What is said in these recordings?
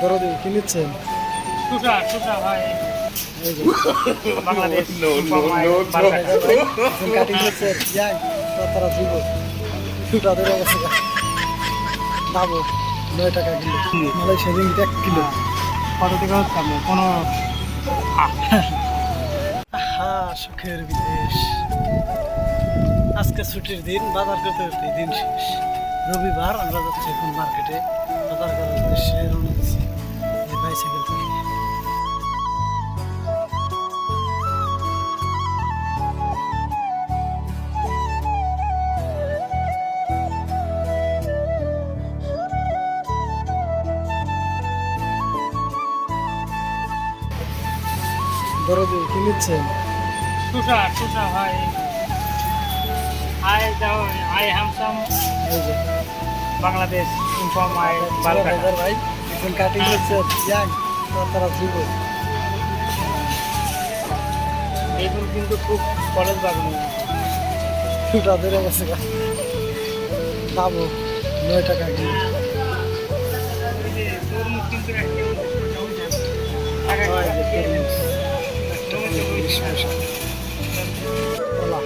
দরদি কি নিচ্ছেন? দিব। নয় টাকা কিলো। মালয়েশিয়া রিঙ্গিত এক কিলো। কত থেকে হচ্ছে কোনো হা সুখের বিদেশ। আজকে ছুটির দিন বাজার করতে করতে দিন শেষ। রবিবার আমরা যাচ্ছি এখন মার্কেটে বাজার করার উদ্দেশ্যে রওনা দিচ্ছি। বাইসাইকেল থেকে দরদি কি নিচ্ছেন? টুটা টুটা ভাই। আই যাও আই হামসাম। এই বাংলাদেশ ইনফর্ম আই বালকাটা বাজার ভাই। এখন কাটিং হচ্ছে যাই তারা দিব এইগুলো কিন্তু খুব কলেজ বাগান দুটা ধরে গেছে দাবো নয় টাকা কলা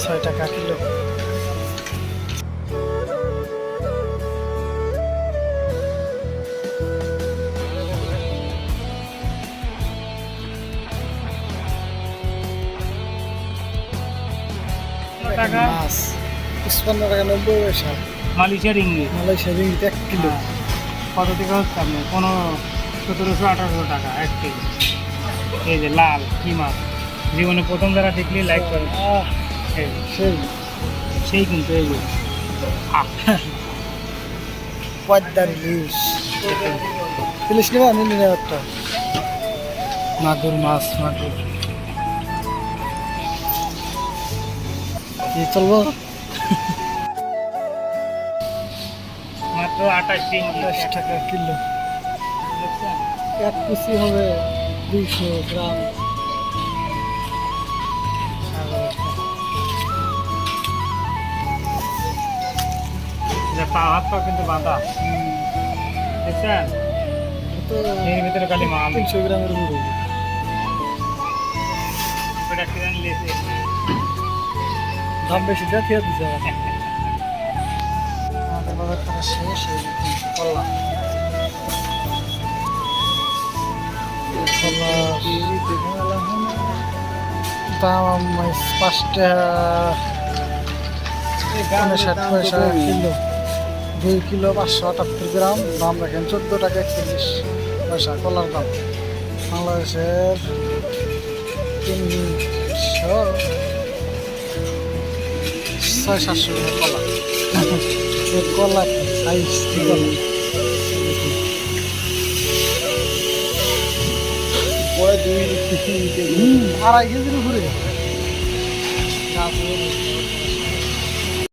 ছয় টাকা কিলো টাকা। মাছ পঁচপান্ন টাকা নব্বই পয়সা। মালয়েশিয়ার ইংলিশ এক কিলো। কত থেকে হচ্ছে আপনার সতেরোশো আঠারোশো টাকা এক কেজি এই যে লাল কি মাছ জীবনে প্রথম যারা দেখলে লাইক করে। সেই। সেই কিন্তু এই যে। আহ, পদ্মার ইলিশ ইলিশ নেবে আমি নিয়ে একটা। মাগুর মাছ মাগুর চলবো? মাত্র আঠাশ দিন দশ টাকা কিলো। এক কুচি হবে দুইশো গ্রাম। পা হাত পা কিন্তু বাঁধা। দেখছেন? এর ভিতরে খালি মাল। তিনশো গ্রামের মুড়ি ওটা কিনে নিয়েছে দাম বেশি দিয়ে ফেরত দিতে হবে আমাদের বাজার করা শেষ এই কলা কলা দাম পাঁচটা পনেরো ষাট পয়সা। কিলো? দুই কিলো পাঁচশো আটাত্তর গ্রাম দাম রাখেন চোদ্দ টাকা একচল্লিশ পয়সা কলার দাম। বাংলাদেশের তিনশো ছয় সাতশো কলা। কলা সাইজ কলা আড়াই কেজির উপরে।